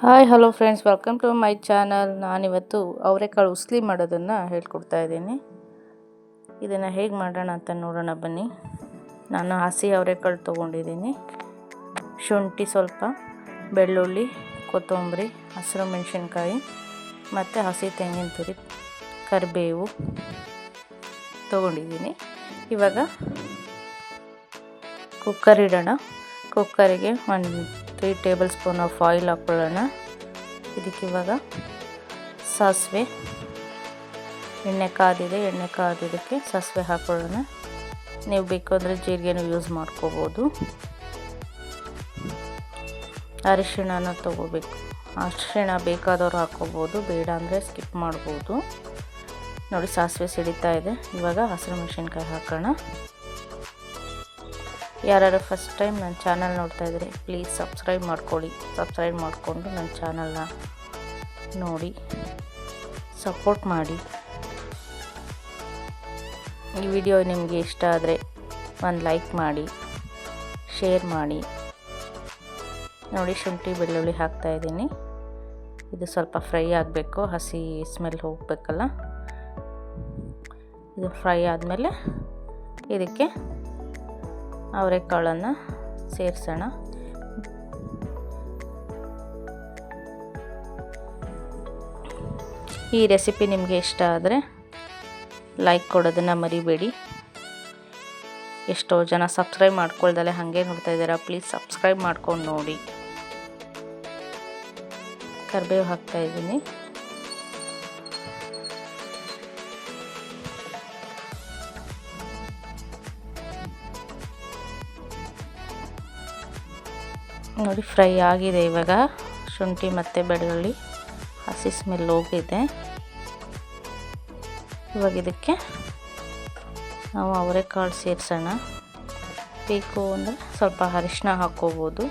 Hi hello friends welcome to my channel ನಾನಿವತ್ತು ಅವರೆಕಾಳು ಉಸ್ಲಿ ಮಾಡೋದನ್ನು ಹೇಳ್ಕೊಡ್ತಾ ಇದ್ದೀನಿ. ಇದನ್ನು ಹೇಗೆ ಮಾಡೋಣ ಅಂತ ನೋಡೋಣ ಬನ್ನಿ. ನಾನು ಹಸಿ ಅವರೆಕಾಳು ತೊಗೊಂಡಿದ್ದೀನಿ. ಶುಂಠಿ ಸ್ವಲ್ಪ, ಬೆಳ್ಳುಳ್ಳಿ, ಕೊತ್ತಂಬರಿ, ಹಸಿರು ಮೆಣಸಿನ್ಕಾಯಿ, ಮತ್ತು ಹಸಿ ತೆಂಗಿನ ತುರಿ, ಕರಿಬೇವು ತೊಗೊಂಡಿದ್ದೀನಿ. ಇವಾಗ ಕುಕ್ಕರ್ ಇಡೋಣ. ಕುಕ್ಕರಿಗೆ ಒಂದು three tablespoon of oil ಹಾಕ್ಕೊಳ್ಳೋಣ. ಇದಕ್ಕೆ ಇವಾಗ ಸಾಸಿವೆ, ಎಣ್ಣೆ ಕಾದಿದೆ, ಎಣ್ಣೆ ಕಾದಿದ್ದಕ್ಕೆ ಸಾಸಿವೆ ಹಾಕ್ಕೊಳ್ಳೋಣ. ನೀವು ಬೇಕಾದರೆ ಜೀರಿಗೆನೂ ಯೂಸ್ ಮಾಡ್ಕೋಬೋದು. ಅರಿಶಿಣನ ತೊಗೋಬೇಕು. ಅರಿಶಿಣ ಬೇಕಾದವ್ರು ಹಾಕ್ಕೋಬೋದು, ಬೇಡ ಅಂದರೆ ಸ್ಕಿಪ್ ಮಾಡ್ಬೋದು. ನೋಡಿ, ಸಾಸಿವೆ ಸಿಡಿತಾ ಇದೆ. ಇವಾಗ ಹಸಿರು ಮೆಣಸಿನ್ಕಾಯಿ ಹಾಕೋಣ. ಯಾರು ಫಸ್ಟ್ ಟೈಮ್ ನನ್ನ ಚಾನಲ್ ನೋಡ್ತಾ ಇದ್ದರೆ ಪ್ಲೀಸ್ ಸಬ್ಸ್ಕ್ರೈಬ್ ಮಾಡ್ಕೊಳ್ಳಿ ಸಬ್ಸ್ಕ್ರೈಬ್ ಮಾಡಿಕೊಂಡು ನನ್ನ ಚಾನಲ್ನ ನೋಡಿ. ಸಪೋರ್ಟ್ ಮಾಡಿ. ಈ ವಿಡಿಯೋ ನಿಮಗೆ ಇಷ್ಟ ಆದರೆ ಒಂದು ಲೈಕ್ ಮಾಡಿ ಶೇರ್ ಮಾಡಿ. ನೋಡಿ, ಶುಂಠಿ, ಬೆಳ್ಳುಳ್ಳಿ ಹಾಕ್ತಾ ಇದ್ದೀನಿ. ಇದು ಸ್ವಲ್ಪ ಫ್ರೈ ಆಗಬೇಕು, ಹಸಿ ಸ್ಮೆಲ್ ಹೋಗಬೇಕಲ್ಲ? ಇದು ಫ್ರೈ ಆದಮೇಲೆ ಇದಕ್ಕೆ ಅವರೆಕಾಳನ್ನು ಸೇರಿಸೋಣ. ಈ ರೆಸಿಪಿ ನಿಮಗೆ ಇಷ್ಟ ಆದರೆ ಲೈಕ್ ಕೊಡೋದನ್ನು ಮರಿಬೇಡಿ. ಎಷ್ಟೋ ಜನ ಸಬ್ಸ್ಕ್ರೈಬ್ ಮಾಡ್ಕೊಳ್ದಲೆ ಹಾಗೆ ನೋಡ್ತಾ ಇದ್ದೀರಾ. ಪ್ಲೀಸ್ ಸಬ್ಸ್ಕ್ರೈಬ್ ಮಾಡ್ಕೊಂಡು ನೋಡಿ. ಕರಿಬೇವು ಹಾಕ್ತಾ ನೋಡಿ, ಫ್ರೈ ಆಗಿದೆ ಇವಾಗ. ಶುಂಠಿ ಮತ್ತು ಬೆಳ್ಳುಳ್ಳಿ, ಹಸಿ ಸ್ಮೆಲ್ ಹೋಗಿದೆ. ಇವಾಗ ಇದಕ್ಕೆ ನಾವು ಅವರೆಕಾಳು ಸೇರಿಸೋಣ. ಬೇಕು ಅಂದರೆ ಸ್ವಲ್ಪ ಅರಿಶಿನ ಹಾಕ್ಕೋಬೋದು.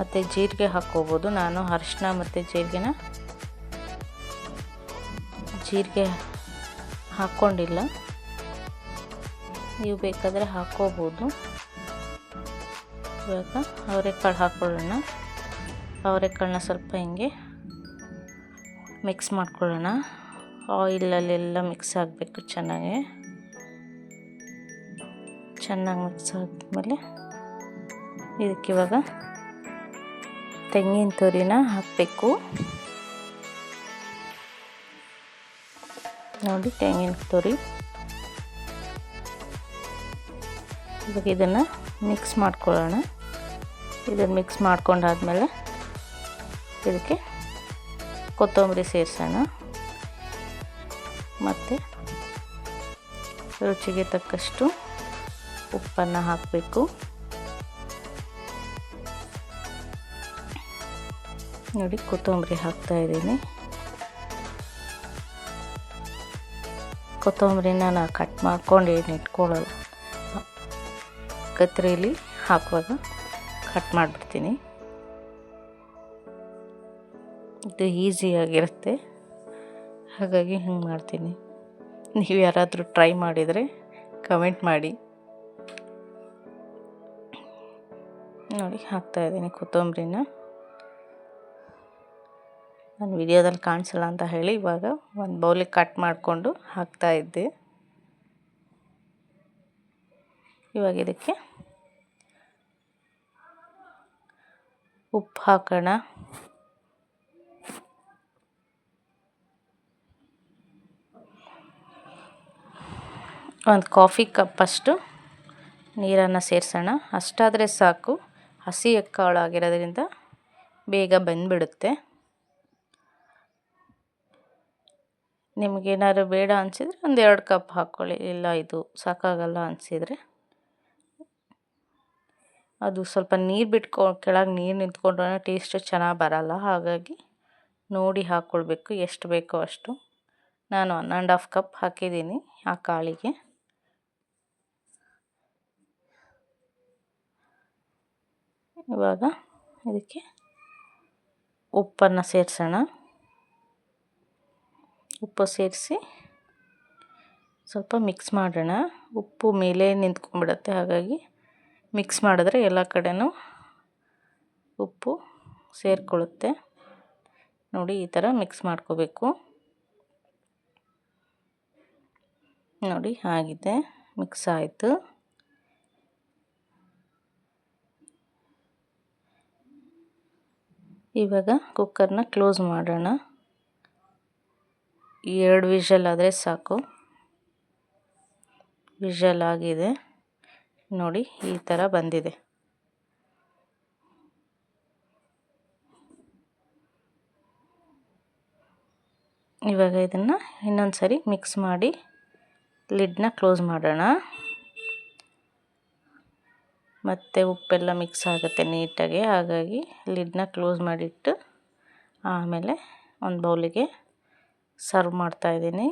ಮತ್ತು ಜೀರಿಗೆ ಹಾಕ್ಕೋಬೋದು. ನಾನು ಅರಿಶಿನ ಮತ್ತು ಜೀರಿಗೆನ ಜೀರಿಗೆ ಹಾಕ್ಕೊಂಡಿಲ್ಲ. ನೀವು ಬೇಕಾದರೆ ಹಾಕ್ಕೋಬೋದು. ಇವಾಗ ಅವರೆಕಾಳು ಹಾಕ್ಕೊಳ್ಳೋಣ ಅವರೆಕಾಳನ್ನ ಸ್ವಲ್ಪ ಹಿಂಗೆ ಮಿಕ್ಸ್ ಮಾಡ್ಕೊಳ್ಳೋಣ. ಆಯಿಲಲ್ಲೆಲ್ಲ ಮಿಕ್ಸ್ ಆಗಬೇಕು ಚೆನ್ನಾಗಿ. ಚೆನ್ನಾಗಿ ಮಿಕ್ಸ್ ಆದಮೇಲೆ ಇದಕ್ಕಿವಾಗ ತೆಂಗಿನ ತುರಿನ ಹಾಕಬೇಕು. ನೋಡಿ ತೆಂಗಿನ ತುರಿ. ಇವಾಗ ಇದನ್ನು ಮಿಕ್ಸ್ ಮಾಡ್ಕೊಳ್ಳೋಣ. ಇದನ್ನು ಮಿಕ್ಸ್ ಮಾಡ್ಕೊಂಡಾದ್ಮೇಲೆ ಇದಕ್ಕೆ ಕೊತ್ತಂಬರಿ ಸೇರಿಸೋಣ. ಮತ್ತು ರುಚಿಗೆ ತಕ್ಕಷ್ಟು ಉಪ್ಪನ್ನು ಹಾಕಬೇಕು. ನೋಡಿ, ಕೊತ್ತಂಬರಿ ಹಾಕ್ತಾ ಇದ್ದೀನಿ. ಕೊತ್ತಂಬರಿನ ನಾನು ಕಟ್ ಮಾಡ್ಕೊಂಡು ಏನು ಕತ್ರಿಲಿ ಹಾಕುವಾಗ ಕಟ್ ಮಾಡಿಬಿಡ್ತೀನಿ. ಇದು ಈಸಿಯಾಗಿರುತ್ತೆ ಹಾಗಾಗಿ ಹಿಂಗೆ ಮಾಡ್ತೀನಿ. ನೀವು ಯಾರಾದರೂ ಟ್ರೈ ಮಾಡಿದರೆ ಕಮೆಂಟ್ ಮಾಡಿ. ನೋಡಿ ಹಾಕ್ತಾಯಿದ್ದೀನಿ ಕೊತ್ತಂಬರಿನ. ನಾನು ವಿಡಿಯೋದಲ್ಲಿ ಕಾಣಿಸಲ್ಲ ಅಂತ ಹೇಳಿ ಇವಾಗ ಒಂದು ಬೌಲಿಗೆ ಕಟ್ ಮಾಡಿಕೊಂಡು ಹಾಕ್ತಾಯಿದ್ದೆ ಇವಾಗ ಇದಕ್ಕೆ ಉಪ್ಪು ಹಾಕೋಣ. ಒಂದು ಕಾಫಿ ಕಪ್ಪಷ್ಟು ನೀರನ್ನು ಸೇರಿಸೋಣ. ಅಷ್ಟಾದರೆ ಸಾಕು. ಹಸಿ ಎಕ್ಕಾಳಾಗಿರೋದ್ರಿಂದ ಬೇಗ ಬಂದುಬಿಡುತ್ತೆ. ನಿಮಗೇನಾದ್ರು ಬೇಡ ಅನಿಸಿದ್ರೆ ಒಂದು ಎರಡು ಕಪ್ ಹಾಕ್ಕೊಳ್ಳಿ ಇಲ್ಲ, ಇದು ಸಾಕಾಗಲ್ಲ ಅನಿಸಿದರೆ. ಅದು ಸ್ವಲ್ಪ ನೀರು ಬಿಟ್ಕೊ, ಕೆಳಗೆ ನೀರು ನಿಂತ್ಕೊಂಡ್ರೆ ಟೇಸ್ಟು ಚೆನ್ನಾಗಿ ಬರಲ್ಲ. ಹಾಗಾಗಿ ನೋಡಿ ಹಾಕ್ಕೊಳ್ಬೇಕು ಎಷ್ಟು ಬೇಕೋ ಅಷ್ಟು. ನಾನು ಒನ್ ಆ್ಯಂಡ್ ಹಾಫ್ ಕಪ್ ಹಾಕಿದ್ದೀನಿ ಆ ಕಾಳಿಗೆ. ಇವಾಗ ಇದಕ್ಕೆ ಉಪ್ಪನ್ನು ಸೇರಿಸೋಣ. ಉಪ್ಪು ಸೇರಿಸಿ ಸ್ವಲ್ಪ ಮಿಕ್ಸ್ ಮಾಡೋಣ. ಉಪ್ಪು ಮೇಲೆ ನಿಂತ್ಕೊಂಡ್ಬಿಡುತ್ತೆ, ಹಾಗಾಗಿ ಮಿಕ್ಸ್ ಮಾಡಿದ್ರೆ ಎಲ್ಲ ಕಡೆನೂ ಉಪ್ಪು ಸೇರಿಕೊಳ್ಳುತ್ತೆ. ನೋಡಿ, ಈ ಥರ ಮಿಕ್ಸ್ ಮಾಡ್ಕೋಬೇಕು. ನೋಡಿ, ಆಗಿದೆ. ಮಿಕ್ಸ್ ಆಯಿತು. ಇವಾಗ ಕುಕ್ಕರ್ನ ಕ್ಲೋಸ್ ಮಾಡೋಣ. ಎರಡು ವಿಷಲ್ ಆದರೆ ಸಾಕು. ವಿಷಲ್ ಆಗಿದೆ. ನೋಡಿ ಈ ಥರ ಬಂದಿದೆ. ಇವಾಗ ಇದನ್ನು ಇನ್ನೊಂದು ಸರಿ ಮಿಕ್ಸ್ ಮಾಡಿ ಲಿಡ್ನ ಕ್ಲೋಸ್ ಮಾಡೋಣ. ಮತ್ತು ಉಪ್ಪೆಲ್ಲ ಮಿಕ್ಸ್ ಆಗುತ್ತೆ ನೀಟಾಗಿ, ಹಾಗಾಗಿ ಲಿಡ್ನ ಕ್ಲೋಸ್ ಮಾಡಿಟ್ಟು ಆಮೇಲೆ ಒಂದು ಬೌಲಿಗೆ ಸರ್ವ್ ಮಾಡ್ತಾಯಿದ್ದೀನಿ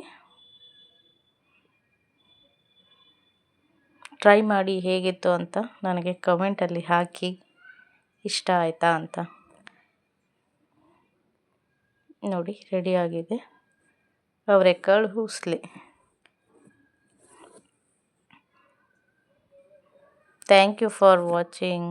ಟ್ರೈ ಮಾಡಿ ಹೇಗಿತ್ತು ಅಂತ ನನಗೆ ಕಮೆಂಟಲ್ಲಿ ಹಾಕಿ ಇಷ್ಟ ಆಯಿತಾ ಅಂತ. ನೋಡಿ ರೆಡಿಯಾಗಿದೆ ಅವರೆಕಾಳು ಹೂಸ್ಲಿ ಥ್ಯಾಂಕ್ ಯು ಫಾರ್ ವಾಚಿಂಗ್